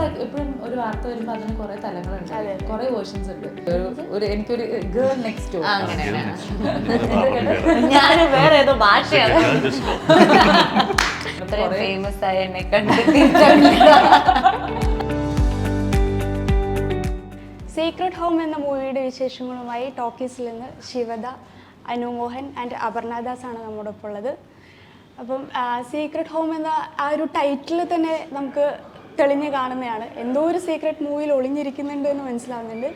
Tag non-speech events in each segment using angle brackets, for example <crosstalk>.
നമ്മൾ എപ്പോഴും ഒരു വാർത്ത വരുമ്പോൾ അതിന് കുറെ തലങ്ങളുണ്ട് കുറെ വേർഷൻസ് ഉണ്ട്. ഒരു- ഒരു എനിക്കൊരു ഗേൾ നെക്സ്റ്റ് ഞാൻ വേറെ ഏതോ ഭാഷയാണ്. ഇത്രയും ഫേമസ് ആയ എന്നെ കണ്ടിട്ടില്ല. സീക്രട്ട് ഹോം എന്ന മൂവിയുടെ വിശേഷങ്ങളുമായി ടോക്കീസിൽ നിന്ന് ശിവദ അനുമോഹൻ ആൻഡ് അപർണദാസ് ആണ് നമ്മുടെ ഒപ്പം ഉള്ളത്. അപ്പം സീക്രട്ട് ഹോം എന്ന ആ ഒരു ടൈറ്റിൽ തന്നെ നമുക്ക് തെളിഞ്ഞ് കാണുന്നതാണ് എന്തോ ഒരു സീക്രട്ട് മൂവിയിൽ ഒളിഞ്ഞിരിക്കുന്നുണ്ട് എന്ന് മനസ്സിലാവുന്നുണ്ട്.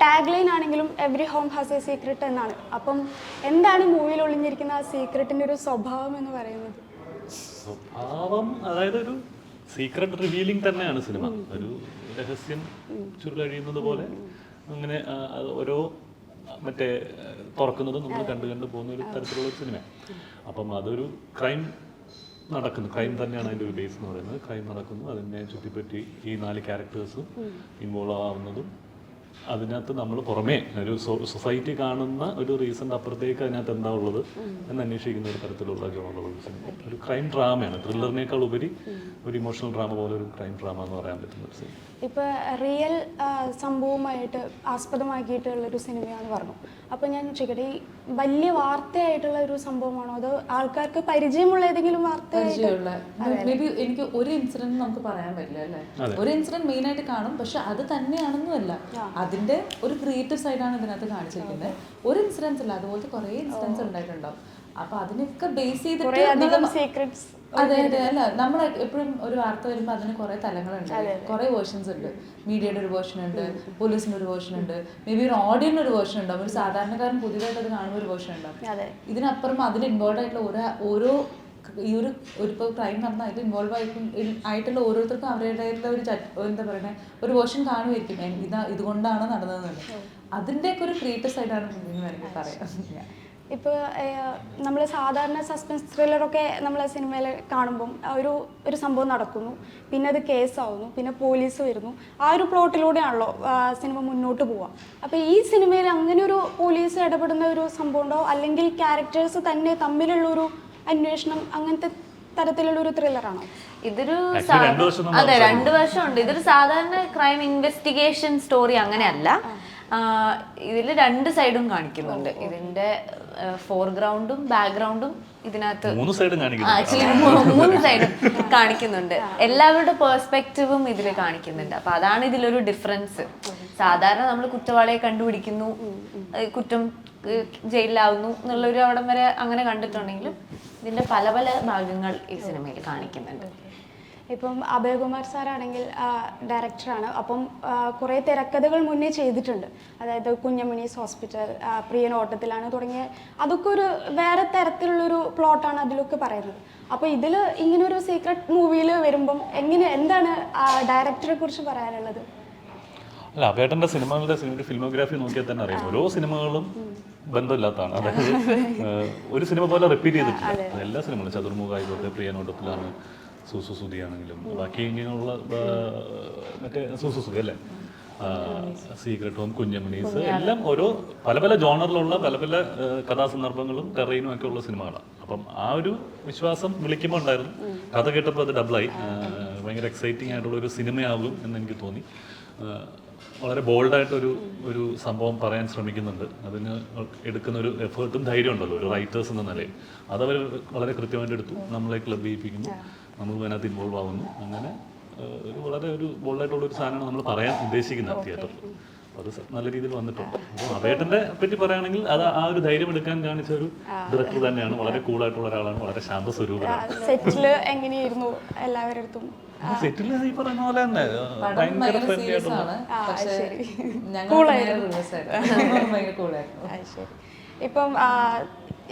ടാഗ് ലൈൻ ആണെങ്കിലും every home has a secret എന്നാണ്. അപ്പം എന്താണ് മൂവിയിൽ ഒളിഞ്ഞിരിക്കുന്ന ആ സീക്രട്ടിന്റെ ഒരു സ്വഭാവം എന്ന് പറയുന്നത്? സ്വഭാവം അതായത് ഒരു സീക്രട്ട് റിവീലിംഗ് തന്നെയാണ് സിനിമ. ഒരു രഹസ്യം ചുരുളഴിയുന്നത് പോലെ അങ്ങനെ ഓരോ മറ്റേ തുറക്കുന്നതും നമ്മൾ കണ്ടു കണ്ടു പോകുന്ന ഒരു തരത്തിലുള്ള സിനിമ അപ്പം അതൊരു ക്രൈം നടക്കുന്നു. ക്രൈം തന്നെയാണ് അതിന്റെ ഒരു ബേസ് എന്ന് പറയുന്നത്. ക്രൈം നടക്കുന്നു. അതിനെ ചുറ്റിപ്പറ്റി ഈ നാല് ക്യാരക്ടേഴ്സും ഇൻവോൾവ് ആവുന്നതും അതിനകത്ത് നമ്മൾ പുറമേ ഒരു സൊസൈറ്റി കാണുന്ന ഒരു റീസന്റെ അപ്പുറത്തേക്ക് അതിനകത്ത് എന്താ ഉള്ളത് എന്ന് അന്വേഷിക്കുന്ന ഒരു തരത്തിലുള്ള ജോണുള്ള ഒരു സിനിമ ഒരു ക്രൈം ഡ്രാമയാണ്. ത്രില്ലറിനേക്കാൾ ഉപരി ഒരു ഇമോഷണൽ ഡ്രാമ പോലെ ഒരു ക്രൈം ഡ്രാമ എന്ന് പറയാൻ പറ്റുന്ന ഒരു സിനിമ ഇപ്പോൾ റിയൽ സംഭവമായിട്ട് ആസ്പദമാക്കിയിട്ടുള്ള ഒരു സിനിമയാണെന്ന് പറഞ്ഞു അപ്പോൾ ഞാൻ ചോദിക്കട്ടെ ഈ വലിയ വാർത്തയായിട്ടുള്ള ഒരു സംഭവമാണോ? അതോ ആൾക്കാർക്ക് പരിചയമുള്ള ഏതെങ്കിലും വാർത്ത പരിചയമുള്ള. മേ ബി എനിക്ക് ഒരു ഇൻസിഡന്റ് നമുക്ക് പറയാൻ പറ്റില്ല അല്ലേ? ഒരു ഇൻസിഡന്റ് മെയിൻ ആയിട്ട് കാണും പക്ഷെ അത് തന്നെയാണെന്നല്ല അതിന്റെ ഒരു ക്രിയേറ്റീവ് സൈഡാണ് ഇതിനകത്ത് കാണിച്ചിരിക്കുന്നത്. ഒരു ഇൻസിഡൻസ് അല്ല അതുപോലത്തെ കുറെ ഇൻസിഡൻസ് ഉണ്ടായിട്ടുണ്ടാവും. അപ്പൊ അതിനൊക്കെ ബേസ് ചെയ്തിട്ട് അതെ അതെ അല്ല നമ്മൾ എപ്പോഴും ഒരു വാർത്ത വരുമ്പോൾ അതിന് കുറെ തലങ്ങളുണ്ട്. കുറെ വേർഷൻസ് ഉണ്ട്. മീഡിയയുടെ ഒരു വേർഷൻ ഉണ്ട് പോലീസിന്റെ ഒരു വേർഷൻ ഉണ്ട്. മേ ബി ഒരു ഓഡിയന്റെ ഒരു വേർഷൻ ഉണ്ടാവും. ഒരു സാധാരണക്കാരൻ പുതിയതായിട്ട് അത് കാണുന്ന ഒരു വേർഷൻ ഉണ്ടാവും. ഇതിനപ്പുറം അതിൽ ഇൻവോൾവ് ആയിട്ടുള്ള ഓരോ ഓരോ ഈ ഒരു ഒരു ഇപ്പോൾ ക്രൈം നടന്ന അതിൽ ഇൻവോൾവ് ആയിട്ടും ആയിട്ടുള്ള ഓരോരുത്തർക്കും അവരുടേതായിട്ടുള്ള ഒരു എന്താ പറയുക ഒരു വേർഷൻ കാണുമായിരിക്കും ഇതാ ഇതുകൊണ്ടാണ് നടന്നതെന്നുള്ളത് അതിന്റെയൊക്കെ ഒരു ക്രിയേറ്റീവ് സൈഡാണ് വേണമെങ്കിൽ പറയാം. <laughs> ഇപ്പോൾ നമ്മൾ സാധാരണ സസ്പെൻസ് ത്രില്ലറൊക്കെ നമ്മൾ സിനിമയിൽ കാണുമ്പം ആ ഒരു ഒരു സംഭവം നടക്കുന്നു. പിന്നെ അത് കേസാവുന്നു. പിന്നെ പോലീസ് വരുന്നു. ആ ഒരു പ്ലോട്ടിലൂടെയാണല്ലോ സിനിമ മുന്നോട്ട് പോവുക അപ്പോൾ ഈ സിനിമയിൽ അങ്ങനെ ഒരു പോലീസ് ഇടപെടുന്ന ഒരു സംഭവം ഉണ്ടോ? അല്ലെങ്കിൽ ക്യാരക്ടേഴ്സ് തന്നെ തമ്മിലുള്ള ഒരു അന്വേഷണം അങ്ങനത്തെ തരത്തിലുള്ള ഒരു ത്രില്ലറാണോ? ഇതൊരു അതെ രണ്ടു രണ്ട് വർഷം ഉണ്ട് അതെ രണ്ട് വർഷമുണ്ട്. ഇതൊരു സാധാരണ ക്രൈം ഇൻവെസ്റ്റിഗേഷൻ സ്റ്റോറി അങ്ങനെയല്ല. ഇതിൽ രണ്ട് സൈഡും കാണിക്കുന്നുണ്ട്. ഇതിന്റെ ഫോർഗ്രൗണ്ടും ബാക്ക്ഗ്രൗണ്ടും ഇതിനകത്ത് മൂന്ന് സൈഡും ആക്ച്വലി മൂന്ന് സൈഡും കാണിക്കുന്നുണ്ട്. എല്ലാവരുടെ പേഴ്സ്പെക്റ്റീവും ഇതിൽ കാണിക്കുന്നുണ്ട്. അപ്പൊ അതാണ് ഇതിലൊരു ഡിഫറൻസ് സാധാരണ നമ്മൾ കുറ്റവാളിയെ കണ്ടുപിടിക്കുന്നു. കുറ്റം ജയിലിലാവുന്നു എന്നുള്ളൊരു അവിടം വരെ അങ്ങനെ കണ്ടിട്ടുണ്ടെങ്കിലും ഇതിന്റെ പല പല ഭാഗങ്ങൾ ഈ സിനിമയിൽ കാണിക്കുന്നുണ്ട്. ഇപ്പം അഭയകുമാർ സാറാണെങ്കിൽ ഡയറക്ടറാണ്. അപ്പം കുറേ തിരക്കഥകൾ മുന്നേ ചെയ്തിട്ടുണ്ട്. അതായത് കുഞ്ഞമണീസ് ഹോസ്പിറ്റൽ പ്രിയൻ ഓട്ടത്തിലാണ് തുടങ്ങിയ അതൊക്കെ ഒരു വേറെ തരത്തിലുള്ളൊരു പ്ലോട്ടാണ് അതിലൊക്കെ പറയുന്നത്. അപ്പോൾ ഇതിൽ ഇങ്ങനൊരു സീക്രട്ട് മൂവിയിൽ വരുമ്പം എങ്ങനെ എന്താണ് ഡയറക്ടറെ കുറിച്ച് പറയാനുള്ളത്? അല്ല അഭയട്ടന്റെ സിനിമകളുടെ സിനിമയുടെ ഫിലിമോഗ്രാഫി നോക്കിയാൽ തന്നെ അറിയാം. ഓരോ സിനിമകളും ബന്ധമില്ലാത്തതാണ്. അതായത് ഒരു സിനിമ പോലെ റിപ്പീറ്റ് ചെയ്തിട്ടില്ല. എല്ലാ സിനിമകളും ചതുർമുഖ ആയിക്കോട്ടെ പ്രിയനോട്ടത്തിലാണ് സൂസു സുതി ആണെങ്കിലും ബാക്കി ഇങ്ങനെയുള്ള മറ്റേ സൂസു സുതി അല്ലേ? സീക്രട്ട് ഹോം കുഞ്ഞമണീസ്. എല്ലാം ഓരോ പല പല ജോണറിലുള്ള പല പല കഥാസന്ദർഭങ്ങളും ടെറൈനും ഒക്കെ ഉള്ള സിനിമകളാണ്. അപ്പം ആ ഒരു വിശ്വാസം വിളിക്കുമ്പോൾ ഉണ്ടായിരുന്നു. കഥ കേട്ടപ്പോൾ അത് ഡബിളായി. ഭയങ്കര എക്സൈറ്റിംഗ് ആയിട്ടുള്ള ഒരു സിനിമയാകും എന്ന് എനിക്ക് തോന്നി വളരെ ബോൾഡായിട്ടൊരു ഒരു സംഭവം പറയാൻ ശ്രമിക്കുന്നുണ്ട്. അതിന് എടുക്കുന്ന ഒരു എഫേർട്ടും ധൈര്യം ഉണ്ടല്ലോ ഒരു റൈറ്റേഴ്സ് എന്ന നിലയിൽ. അതവർ വളരെ കൃത്യമായിട്ട് എടുത്തു നമ്മളെ ക്ലബ് ചെയ്യിപ്പിക്കുന്നു നമ്മൾ അതിനകത്ത് ഇൻവോൾവ് ആവുന്നു. അങ്ങനെ ഒരു വളരെ ഒരു ബോൾഡായിട്ടുള്ള ഒരു സാധനമാണ് നമ്മൾ പറയാൻ ഉദ്ദേശിക്കുന്നത് തിയേറ്ററിൽ. അത് നല്ല രീതിയിൽ വന്നിട്ടുണ്ട്. അപ്പോൾ അവേട്ടന്റെ പറ്റി പറയുകയാണെങ്കിൽ അത് ആ ഒരു ധൈര്യം എടുക്കാൻ കാണിച്ച ഒരു ഡയറക്ടർ തന്നെയാണ്. വളരെ കൂളായിട്ടുള്ള ഒരാളാണ്. വളരെ ശാന്ത സ്വരൂപമാണ് സെറ്റിൽ എങ്ങനെയായിരുന്നു എല്ലാവരുടെ അടുത്തും? സെറ്റിൽ ഈ പറയുന്ന പോലെ തന്നെ ഭയങ്കര ഫ്രണ്ട്ലി ആയിട്ടുള്ള ഇപ്പം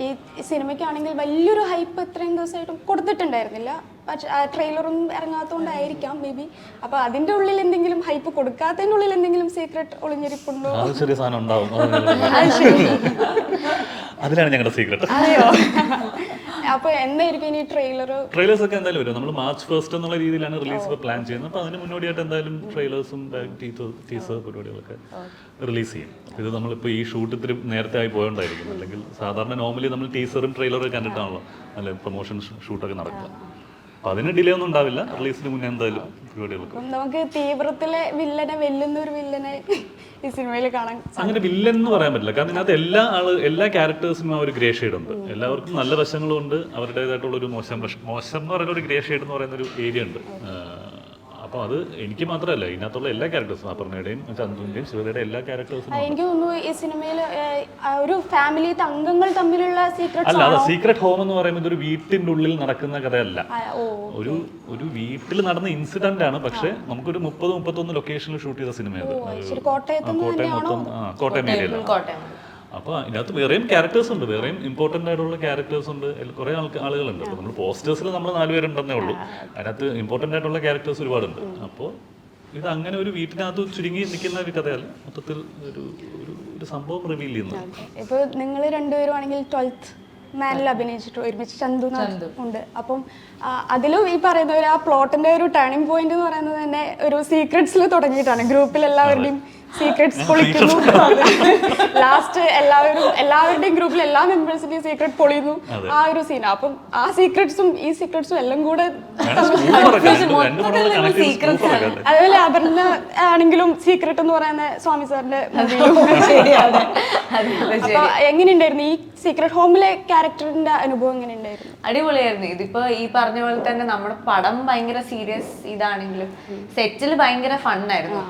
ഈ സിനിമയ്ക്കാണെങ്കിൽ വലിയൊരു ഹൈപ്പ് ഇത്രയും ദിവസമായിട്ടും കൊടുത്തിട്ടുണ്ടായിരുന്നില്ല. പക്ഷേ ട്രെയിലറും ഇറങ്ങാത്തതുകൊണ്ടായിരിക്കാം മേ ബി. അപ്പോൾ അതിന്റെ ഉള്ളിൽ എന്തെങ്കിലും ഹൈപ്പ് കൊടുക്കാത്തതിന്റെ ഉള്ളിൽ എന്തെങ്കിലും സീക്രട്ട് ഒളിഞ്ഞിരിപ്പുണ്ടോ? ചെറിയ സാധനം ഉണ്ടാവും. അതിലാണ് ഞങ്ങളുടെ സീക്രട്ട് അതെയോ? അപ്പോൾ എന്തായിരിക്കും ഇനി ട്രെയിലർ ട്രെയിലേഴ്സ് ഒക്കെ എന്തായാലും വരും. നമ്മൾ മാർച്ച് ഫസ്റ്റ് എന്നുള്ള രീതിയിലാണ് റിലീസ് പ്ലാൻ ചെയ്യുന്നത്. അപ്പോൾ അതിന് മുന്നോടിയായിട്ട് എന്തായാലും ട്രെയിലേഴ്സും ടീസർ പരിപാടികളൊക്കെ റിലീസ് ചെയ്യും. ഇത് നമ്മളിപ്പോൾ ഈ ഷൂട്ട് ഇത്തിരി നേരത്തെ ആയി പോയോണ്ടായിരിക്കും. അല്ലെങ്കിൽ സാധാരണ നോർമലി നമ്മൾ ടീസറും ട്രെയിലറും കണ്ടിട്ടാണല്ലോ അല്ലെ പ്രൊമോഷൻ ഷൂട്ടൊക്കെ നടക്കുക. അപ്പൊ അതിന് ഡിലേ ഒന്നും ഉണ്ടാവില്ല. റിലീസിന് മുന്നേ എന്തായാലും പരിപാടികൾക്ക് നമുക്ക് തീവ്രത്തിലെ വില്ലനെ വെല്ലുന്ന ഒരു വില്ലനെ ഈ സിനിമയിൽ കാണാൻ അങ്ങനെ വില്ലൻ എന്ന് പറയാൻ പറ്റില്ല. കാരണം ഇതിനകത്ത് എല്ലാ ആൾ എല്ലാ ക്യാരക്ടേഴ്സിനും ആ ഒരു ഗ്രേ ഷെയ്ഡ് ഉണ്ട്. എല്ലാവർക്കും നല്ല വശങ്ങളും ഉണ്ട് അവരുടേതായിട്ടുള്ള ഒരു മോശം വശം മോശം എന്ന് പറയുന്ന ഒരു ഗ്രേ ഷെയ്ഡ് എന്ന് പറയുന്ന ഒരു ഏരിയ ഉണ്ട്. അപ്പോൾ അത് എനിക്ക് മാത്രമല്ല ഇതിനകത്തുള്ള എല്ലാ ക്യാരക്ടേഴ്സും അപർണയുടെയും ചന്ദ്രന്റെയും ശിവതയുടെ എല്ലാ ക്യാരക്ടേഴ്സും എനിക്ക് തോന്നുന്നു ഈ സിനിമയിൽ ഒരു ഫാമിലി അംഗങ്ങൾ തമ്മിലുള്ള സീക്രട്ട് അല്ല അത് സീക്രട്ട് ഹോം എന്ന് പറയുമ്പോൾ ഒരു വീട്ടിന്റെ ഉള്ളിൽ നടക്കുന്ന കഥയല്ല. ഒരു ഒരു വീട്ടിൽ നടന്ന ഇൻസിഡന്റ് ആണ്. പക്ഷെ നമുക്കൊരു മുപ്പത് മുപ്പത്തൊന്ന് ലൊക്കേഷനിൽ ഷൂട്ട് ചെയ്ത സിനിമയാണ് ആ, കോട്ടയം മൊത്തം കോട്ടയം ഏരിയയിലാണ്. കോട്ടയം. അപ്പോൾ ഇതിനകത്ത് വേറെയും ക്യാരക്ടേഴ്സ് ഉണ്ട്. വേറെയും ഇമ്പോർട്ടന്റ് ആയിട്ടുള്ള ക്യാരക്ടേഴ്സ് ഉണ്ട്. കുറെ ആൾക്ക് ആളുകളുണ്ട്. അപ്പോൾ നമ്മൾ പോസ്റ്റേഴ്സിൽ നമ്മൾ നാലുപേരുണ്ടെന്നേ ഉള്ളൂ. അതിനകത്ത് ഇമ്പോർട്ടന്റ് ആയിട്ടുള്ള ക്യാരക്ടേഴ്സ് ഒരുപാടുണ്ട്. അപ്പോൾ ഇത് അങ്ങനെ ഒരു വീട്ടിനകത്ത് ചുരുങ്ങി നിൽക്കുന്ന ഒരു കഥയല്ല. മൊത്തത്തിൽ ഒരു ഒരു ഒരു സംഭവം റിവീൽ ചെയ്യുന്നത്. ഇപ്പൊ നിങ്ങൾ രണ്ടുപേരും ആണെങ്കിൽ ട്വൽത്ത് മാനിൽ അഭിനയിച്ചിട്ട് ഒരുമിച്ച് ചന്തു ഉണ്ട്. അപ്പം അതിലും ഈ പറയുന്ന ഒരു ആ പ്ലോട്ടിന്റെ ഒരു ടേണിംഗ് പോയിന്റ് എന്ന് പറയുന്നത് തന്നെ ഒരു സീക്രട്സിൽ തുടങ്ങിയിട്ടാണ്. ഗ്രൂപ്പിൽ എല്ലാവരുടെയും സീക്രട്സ് പൊളിക്കുന്നു. <laughs> ലാസ്റ്റ് എല്ലാവരും എല്ലാവരുടെയും ഗ്രൂപ്പിൽ എല്ലാ മെമ്പേഴ്സിന്റെയും സീക്രട്ട് പൊളിയുന്നു. ആ ഒരു സീൻ അപ്പം ആ സീക്രട്സും ഈ സീക്രട്സും എല്ലാം കൂടെ അതുപോലെ അപർണ ആണെങ്കിലും സീക്രട്ട് എന്ന് പറയുന്ന സ്വാമി സാറിന്റെ <laughs> അപ്പൊ എങ്ങനെയുണ്ടായിരുന്നു? ഈ സീക്രട്ട് ഹോമിലെ ക്യാരക്ടറിന്റെ അനുഭവം എങ്ങനെയുണ്ടായിരുന്നു? അടിപൊളിയായിരുന്നു. ഇതിപ്പോ ഈ പറഞ്ഞ പോലെ തന്നെ നമ്മുടെ പടം ഭയങ്കര സീരിയസ് ഇതാണെങ്കിലും സെറ്റിൽ ഭയങ്കര ഫണ്ണായിരുന്നു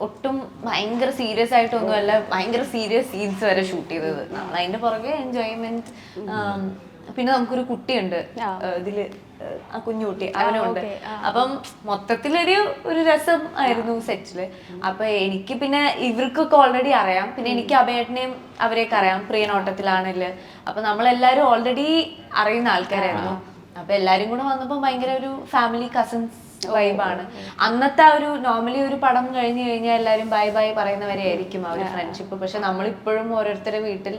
ഒട്ടും ഭയങ്കര സീരിയസ് ആയിട്ടൊന്നുമല്ല ഭയങ്കര സീരിയസ് സീൻസ് വരെ ഷൂട്ട് ചെയ്തത്. നമ്മൾ അതിന്റെ പുറകെ എൻജോയ്മെന്റ് പിന്നെ നമുക്കൊരു കുട്ടിയുണ്ട്. ഇതിൽ ആ, കുഞ്ഞുകുട്ടി അവനുണ്ട്. അപ്പം മൊത്തത്തിലൊരു ഒരു രസം ആയിരുന്നു സെറ്റിൽ അപ്പൊ എനിക്ക് പിന്നെ ഇവർക്കൊക്കെ ഓൾറെഡി അറിയാം. പിന്നെ എനിക്ക് അഭയേട്ടനെയും അവരെയൊക്കെ അറിയാം. പ്രിയനോട്ടത്തിലാണല്ലേ. അപ്പൊ നമ്മളെല്ലാരും ഓൾറെഡി അറിയുന്ന ആൾക്കാരായിരുന്നു. അപ്പൊ എല്ലാരും കൂടെ വന്നപ്പോ ഭയങ്കര ഒരു ഫാമിലി കസിൻസ് വൈബാണ്. അന്നത്തെ ആ ഒരു നോർമലി ഒരു പടം കഴിഞ്ഞു കഴിഞ്ഞാൽ എല്ലാരും ബൈ ബൈ പറയുന്നവരെ ആയിരിക്കും ആ ഒരു ഫ്രണ്ട്ഷിപ്പ് പക്ഷെ നമ്മളിപ്പോഴും ഓരോരുത്തരുടെ വീട്ടിൽ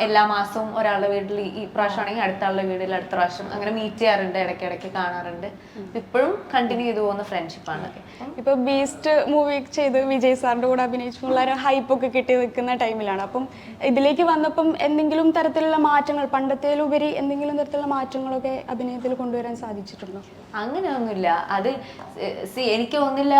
എല്ലാ മാസവും ഒരാളുടെ വീട്ടിൽ ഈ- ഈ പ്രാവശ്യം ആണെങ്കിൽ അടുത്ത ആളുടെ വീട്ടിൽ അടുത്ത പ്രാവശ്യം അങ്ങനെ മീറ്റ് ചെയ്യാറുണ്ട് ഇടയ്ക്കിടയ്ക്ക് കാണാറുണ്ട്. ഇപ്പോഴും കണ്ടിന്യൂ ചെയ്തു പോകുന്ന ഫ്രണ്ട്ഷിപ്പാണ് ഇപ്പൊ ബീസ്റ്റ് മൂവി ചെയ്ത് വിജയ് സാറിന്റെ കൂടെ അഭിനയിച്ചു വളരെ ഹൈപ്പ് ഒക്കെ കിട്ടി നിൽക്കുന്ന ടൈമിലാണ് അപ്പം ഇതിലേക്ക് വന്നപ്പം എന്തെങ്കിലും തരത്തിലുള്ള മാറ്റങ്ങൾ പണ്ടത്തേലുപരി എന്തെങ്കിലും തരത്തിലുള്ള മാറ്റങ്ങളൊക്കെ അഭിനയത്തിൽ കൊണ്ടുവരാൻ സാധിച്ചിട്ടുണ്ടോ? അങ്ങനെയൊന്നുമില്ല അത് സി എനിക്ക് തോന്നുന്നില്ല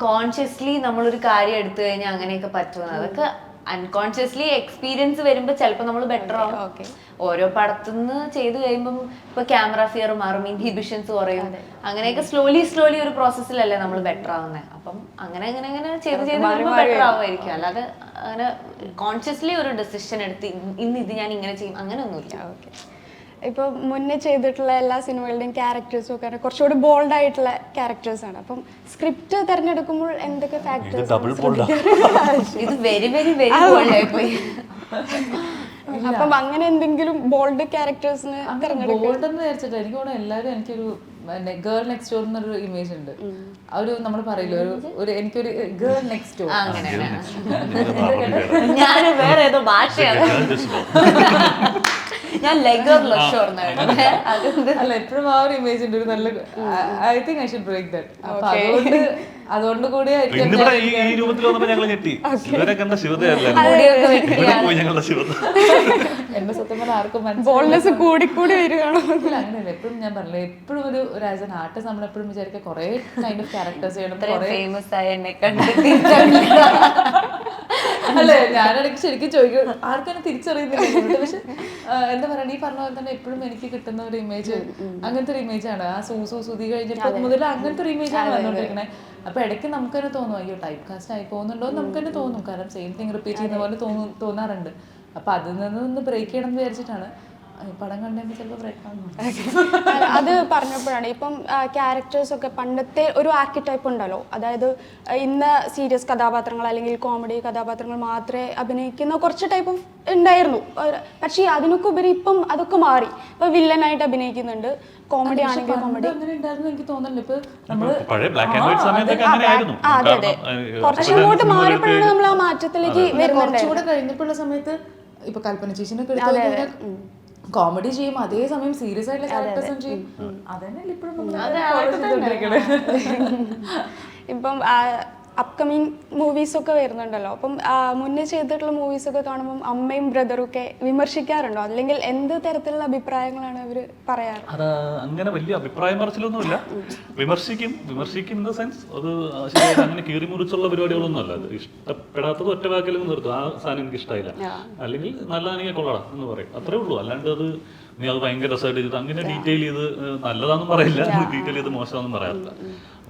കോൺഷ്യസ്ലി നമ്മളൊരു കാര്യം എടുത്തു കഴിഞ്ഞാൽ അങ്ങനെയൊക്കെ പറ്റുമെന്ന് അതൊക്കെ അൺകോൺഷ്യസ്ലി എക്സ്പീരിയൻസ് വരുമ്പോൾ ചിലപ്പോൾ നമ്മൾ ബെറ്റർ ആവും. Okay. ഓരോ പടത്തുനിന്ന് ചെയ്ത് കഴിയുമ്പം ഇപ്പൊ ക്യാമറ ഫിയർ മാറും ഇൻഹിബിഷൻസ് കുറയും. അങ്ങനെയൊക്കെ സ്ലോലി സ്ലോലി ഒരു പ്രോസസ്സിലല്ലേ നമ്മൾ ബെറ്റർ ആവുന്നത് അപ്പം അങ്ങനെ അങ്ങനെ അങ്ങനെ ചെയ്ത് ചെയ്ത് ബെറ്റർ ആവുമായിരിക്കും. അല്ലാതെ അങ്ങനെ കോൺഷ്യസ്ലി ഒരു ഡെസിഷൻ എടുത്ത് ഇന്ന് ഇന്ന് ഇത് ഞാൻ ഇങ്ങനെ ചെയ്യും അങ്ങനെയൊന്നുമില്ല. ഓക്കെ ഇപ്പൊ മുന്നേ ചെയ്തിട്ടുള്ള എല്ലാ സിനിമകളുടെയും ക്യാരക്ടേഴ്സും ഒക്കെ കുറച്ചുകൂടി ബോൾഡ് ആയിട്ടുള്ള ക്യാരക്ടേഴ്സ് ആണ്. അപ്പം സ്ക്രിപ്റ്റ് തിരഞ്ഞെടുക്കുമ്പോൾ എന്തൊക്കെ ഫാക്ടേഴ്സ് ഇത് വെരി വെരി വെരി അപ്പം അങ്ങനെ എന്തെങ്കിലും ബോൾഡ് ക്യാരക്ടേഴ്സിന് ബോൾഡ് എന്ന് വിചാരിച്ചിട്ട് എനിക്ക് തോന്നുന്നു എല്ലാവരും എനിക്കൊരു ഗേൾ നെക്സ്റ്റ് ഡോർ എന്നൊരു ഇമേജ് ഉണ്ട്. ആ ഒരു നമ്മൾ പറയില്ല ഒരു ഒരു എനിക്കൊരു ഗേൾ നെക്സ്റ്റ് ഡോർ ഞാൻ വേറെ. ഏതോ ഭാഷയാണ്. ഞാൻ ലെഗർ ലഷ് <laughs> അല്ല എപ്പോഴും ആ ഒരു ഇമേജ് ഉണ്ട്. ഒരു നല്ല I think I should break that അപ്പൊ അതുകൊണ്ട് അതുകൊണ്ട് കൂടി ഇന്നിവിടെ ഈ ഈ രൂപത്തിൽ വന്നപ്പോ ഞങ്ങൾ ഞെട്ടി. ഇവരെ കണ്ട ശിവതയല്ല ഇവിടെ പോയി ഞങ്ങളുടെ ശിവത <laughs> സത്യം പറഞ്ഞാൽ ആർക്കും ബോൾഡ്നെസ് കൂടി കൂടി വരികയാണോ അങ്ങനെയല്ല. എപ്പോഴും ഞാൻ പറഞ്ഞില്ല എപ്പോഴും ഒരു ഒരു ആസ് എൻ ആർട്ടിസ്റ്റ് നമ്മൾ എപ്പോഴും വിചാരിക്കുക കുറെ കൈൻഡ് ഓഫ് ക്യാരക്ടേഴ്സ് ചെയ്യണം ഫേമസ് ആയ എന്നെ കണ്ടിട്ട് <laughs> അല്ലേ? ഞാനിടയ്ക്ക് ശരിക്കും ചോദിക്കും ആർക്കും തിരിച്ചറിയുന്നില്ല. പക്ഷെ എന്താ പറയുക ഈ പറഞ്ഞ പോലെ തന്നെ എപ്പോഴും എനിക്ക് കിട്ടുന്ന ഒരു ഇമേജ് അങ്ങനത്തെ ഒരു ഇമേജ് ആണ്. ആ സൂ സൂ സുതി കഴിഞ്ഞപ്പോൾ മുതൽ അങ്ങനത്തെ ഒരു ഇമേജ് ആണ് വന്നുകൊണ്ടിരിക്കുന്നത് അപ്പൊ ഇടയ്ക്ക് നമുക്ക് തന്നെ തോന്നും അയ്യോ ടൈപ്പ് കാസ്റ്റ് ആയി പോകുന്നുണ്ടോ? നമുക്ക് തന്നെ തോന്നും. കാരണം സെയിം തിങ് റിപ്പീറ്റ് ചെയ്യുന്ന പോലെ തോന്നും തോന്നാറുണ്ട്. അപ്പൊ അതിൽ നിന്ന് ബ്രേക്ക് ചെയ്യണം എന്ന് വിചാരിച്ചിട്ടാണ് പടം കണ്ടുമ്പോൾ ചിലപ്പോൾ ബ്രേക്ക് അത് പറഞ്ഞപ്പോഴാണ്. ഇപ്പം ക്യാരക്ടേഴ്സ് ഒക്കെ പണ്ടത്തെ ഒരു ആർക്കിടൈപ്പ് ഉണ്ടല്ലോ. അതായത് ഇന്ന് സീരിയസ് കഥാപാത്രങ്ങൾ അല്ലെങ്കിൽ കോമഡി കഥാപാത്രങ്ങൾ മാത്രമേ അഭിനയിക്കുന്ന കുറച്ച് ടൈപ്പ് ഉണ്ടായിരുന്നു. പക്ഷേ അതിനൊക്കെ ഉപരി ഇപ്പം അതൊക്കെ മാറി. ഇപ്പൊ വില്ലനായിട്ട് അഭിനയിക്കുന്നുണ്ട്. കോമഡി ആണെങ്കിൽ കോമഡി എനിക്ക് തോന്നുന്നില്ല ഇപ്പൊ നമ്മൾ പഴയ ബ്ലാക്ക് ആൻഡ് വൈറ്റ് സമയത്തൊക്കെ അങ്ങനെ ആയിരുന്നു. അതെ അതെ. കാരണം, ഏഹ്, കുറച്ച് ഞാൻ മാറിയപ്പോഴാണ് നമ്മൾ ആ മാറ്റത്തിലേക്ക് വരുന്നുണ്ട് കുറച്ചുകൂടെ കഴിഞ്ഞപ്പോഴുള്ള സമയത്ത് ഇപ്പൊ കൽപ്പന ചേച്ചിനൊക്കെ എടുത്തു കോമഡി ചെയ്യും അതേ സമയം സീരിയസ് ആയിട്ടുള്ള ക്യാരക്ടേഴ്സും ചെയ്യും. ഇപ്പോഴും. ഇപ്പം അപ്കമിങ് മൂവീസൊക്കെ വരുന്നുണ്ടല്ലോ. അപ്പം മുന്നേ ചെയ്തിട്ടുള്ള മൂവീസൊക്കെ കാണുമ്പം അമ്മയും ബ്രദറും ഒക്കെ വിമർശിക്കാറുണ്ടോ? അല്ലെങ്കിൽ എന്ത് തരത്തിലുള്ള അഭിപ്രായങ്ങളാണ് അവർ പറയാറ്? അത് അങ്ങനെ വലിയ അഭിപ്രായം പറച്ചിലൊന്നുമില്ല. വിമർശിക്കും വിമർശിക്കും ഇൻ ദ സെൻസ് അത് അങ്ങനെ കീറി മുറിച്ചുള്ള പരിപാടികളൊന്നും അല്ല. അത് ഇഷ്ടപ്പെടാത്തത് ഒറ്റ വാക്കിലും നിർത്തും. ആ സാധനം എനിക്ക് ഇഷ്ടമായില്ല അല്ലെങ്കിൽ നല്ല ആണെങ്കിൽ കൊള്ളടാ എന്ന് പറയും. അത്രേ ഉള്ളൂ. അല്ലാണ്ട് അത് നീ അത് ഭയങ്കര രസമായിട്ട് ചെയ്ത് അങ്ങനെ ഡീറ്റെയിൽ ചെയ്ത് നല്ലതാണെന്ന് നല്ലതാണെന്നും പറയില്ല. ഡീറ്റെയിൽ ചെയ്ത് മോശമാണെന്നും പറയാറില്ല.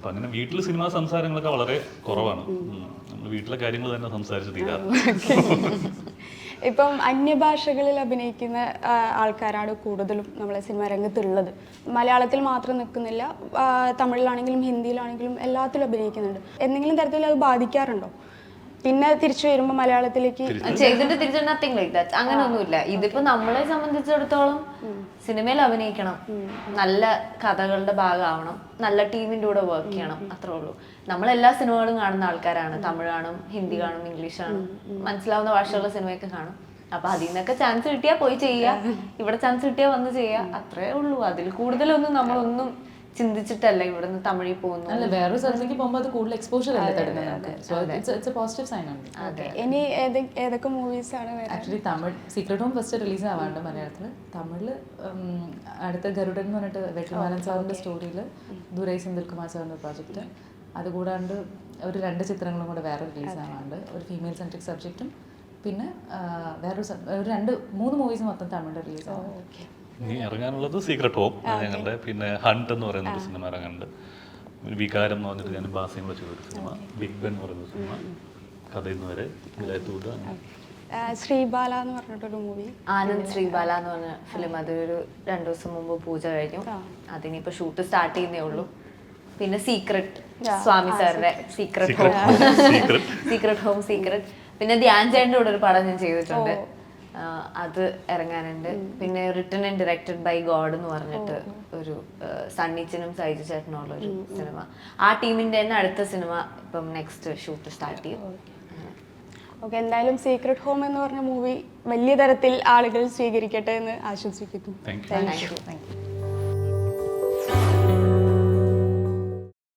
അപ്പൊ അങ്ങനെ വീട്ടിൽ സിനിമാ സംസാരങ്ങളൊക്കെ വളരെ കുറവാണ്. നമ്മൾ വീട്ടിലെ കാര്യങ്ങൾ തന്നെ സംസാരിച്ച് തീരാറ്. <laughs> ഇപ്പം അന്യഭാഷകളിൽ അഭിനയിക്കുന്ന ആൾക്കാരാണ് കൂടുതലും നമ്മളെ സിനിമ രംഗത്തുള്ളത്. മലയാളത്തിൽ മാത്രം നിൽക്കുന്നില്ല തമിഴിലാണെങ്കിലും ഹിന്ദിയിലാണെങ്കിലും എല്ലാത്തിലും അഭിനയിക്കുന്നുണ്ട്. എന്തെങ്കിലും തരത്തിൽ അത് ബാധിക്കാറുണ്ടോ? പിന്നെ തിരിച്ചു വരുമ്പോൾ മലയാളത്തിലേക്ക് ചെയ്തിട്ട് തിരിച്ചു നത്തിങ് ലൈക്ക് ദാറ്റ് അങ്ങനെ ഒന്നുമില്ല. ഇതിപ്പോ നമ്മളെ സംബന്ധിച്ചിടത്തോളം സിനിമയിൽ അഭിനയിക്കണം. നല്ല കഥകളുടെ ഭാഗമാവണം. നല്ല ടീമിന്റെ കൂടെ വർക്ക് ചെയ്യണം. അത്രേ ഉള്ളൂ. നമ്മൾ എല്ലാ സിനിമകളും കാണുന്ന ആൾക്കാരാണ്. തമിഴ് കാണും ഹിന്ദി കാണും ഇംഗ്ലീഷ് കാണും. മനസ്സിലാവുന്ന ഭാഷയുള്ള സിനിമയൊക്കെ കാണും. അപ്പൊ അതിൽ നിന്നൊക്കെ ചാൻസ് കിട്ടിയാൽ പോയി ചെയ്യുക. ഇവിടെ ചാൻസ് കിട്ടിയാൽ വന്ന് ചെയ്യുക. അത്രേ ഉള്ളൂ. അതിൽ കൂടുതലൊന്നും നമ്മളൊന്നും ചിന്തിച്ചിട്ടല്ല ഇവിടുന്ന് തമിഴിൽ പോകുന്നു. അല്ല വേറൊരു സ്ഥലത്തേക്ക് പോകുമ്പോൾ അത് കൂടുതൽ എക്സ്പോഷർ അല്ലേ തരുന്നത്? പോസിറ്റീവ് സൈൻ ആണ്. ഇനി ഏത് ഏതൊക്കെ മൂവീസ് ആണ് actually Tamil secret home first release ആവാണ്ട് മലയാളത്തിൽ തമിഴിൽ അടുത്ത ഗരുഡൻ എന്ന് പറഞ്ഞിട്ട് വെട്ടിമാരൻ സാറിന്റെ സ്റ്റോറിയിൽ ദുരൈ സെന്തിൽകുമാർ സാറിന്റെ പ്രോജക്റ്റ് അതുകൂടാണ്ട് ഒരു രണ്ട് ചിത്രങ്ങളും കൂടെ വേറെ റിലീസ് ആവാണ്ട്. ഒരു ഫീമെയിൽ സെൻട്രിക് സബ്ജക്റ്റും പിന്നെ വേറൊരു ഒരു രണ്ട് മൂന്ന് മൂവീസ് മൊത്തം തമിഴിൽ റിലീസ് ആവാറുണ്ട് ഇനി ഇറങ്ങാനുള്ളത് സീക്രട്ട് ഹോം ഞങ്ങളുടെ പിന്നെ ഹണ്ട് എന്ന് പറയുന്ന ഒരു സിനിമ ഇറങ്ങുന്നുണ്ട് ഒരു വികാരം എന്ന് പറഞ്ഞിട്ട് ഞാൻ ബാസിയും വെച്ച ഒരു സിനിമ. ബിഗ് ബെൻ എന്ന് പറയുന്ന സിനിമ. കഥ ഇന്ന് വരെ വിലയത്തൂട് ശ്രീബാല എന്ന് പറഞ്ഞിട്ടൊരു മൂവി ആനന്ദ് ശ്രീബാല എന്ന് പറഞ്ഞ ഫിലിം അതൊരു രണ്ടു ദിവസം മുമ്പ് പൂജ കഴിഞ്ഞു. അതിനിപ്പോ ഷൂട്ട് സ്റ്റാർട്ട് ചെയ്യുന്നേ ഉള്ളൂ. പിന്നെ സീക്രട്ട് സ്വാമി സാറിന്റെ secret home secret home secret പിന്നെ ധ്യാൻ ചേട്ടന്റെ കൂടെ ഒരു പടം ഞാൻ ചെയ്തിട്ടുണ്ട്. അത് ഇറങ്ങാനുണ്ട്. പിന്നെ return and directed by god എന്ന് പറഞ്ഞിട്ട് ഒരു സണ്ണിച്ചനും സൈജു ചേട്ടനും ഉള്ള ഒരു സിനിമ. ആ ടീമിന്റെ തന്നെ അടുത്ത സിനിമ ഇപ്പം നെക്സ്റ്റ് ഷൂട്ട് സ്റ്റാർട്ട് ചെയ്യും. ഓക്കെ. എന്തായാലും സീക്രട്ട് ഹോം എന്ന് പറഞ്ഞ മൂവി വലിയ തരത്തിൽ ആളുകൾ സ്വീകരിക്കട്ടെ എന്ന് ആശംസിക്കുന്നു. Thank you Thank thank you